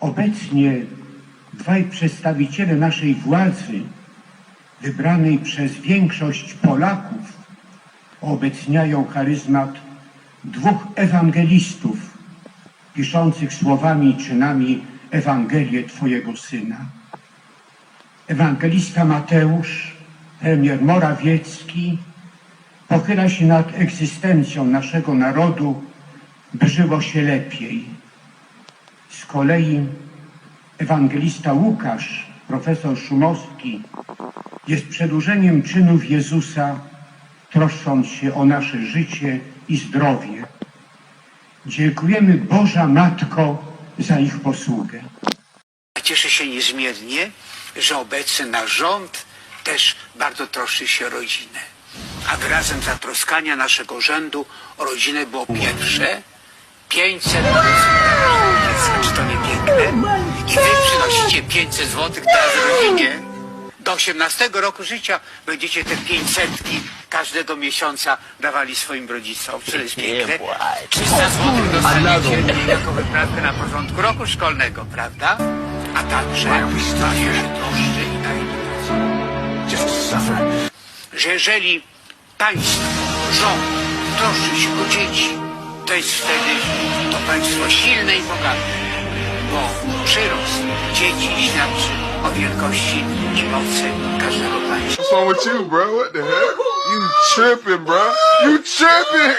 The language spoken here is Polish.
Obecnie dwaj przedstawiciele naszej władzy, wybranej przez większość Polaków, obecniają charyzmat dwóch ewangelistów, piszących słowami i czynami Ewangelię Twojego Syna. Ewangelista Mateusz, premier Morawiecki, pochyla się nad egzystencją naszego narodu, by żyło się lepiej. Kolei ewangelista Łukasz, profesor Szumowski, jest przedłużeniem czynów Jezusa, troszcząc się o nasze życie i zdrowie. Dziękujemy Boża Matko za ich posługę. Cieszę się niezmiernie, że obecny nasz rząd też bardzo troszczy się o rodzinę. A wyrazem zatroskania naszego rządu o rodzinę było pierwsze 500 piękne? I wy przynosicie 500 zł teraz rodzinie. Do 18 roku życia będziecie te 500 każdego miesiąca dawali swoim rodzicom. To jest piękne? 300 zł dostaniecie jako wyprawkę na porządku roku szkolnego, prawda? A także drożdże i na edukację. Że jeżeli państwo, rząd troszczy się o dzieci, to jest wtedy to państwo silne i bogate, dzieci świadczy o wielkości i mocy każdego państwa. What's wrong with you, bro? What the heck? You tripping, bro? You tripping?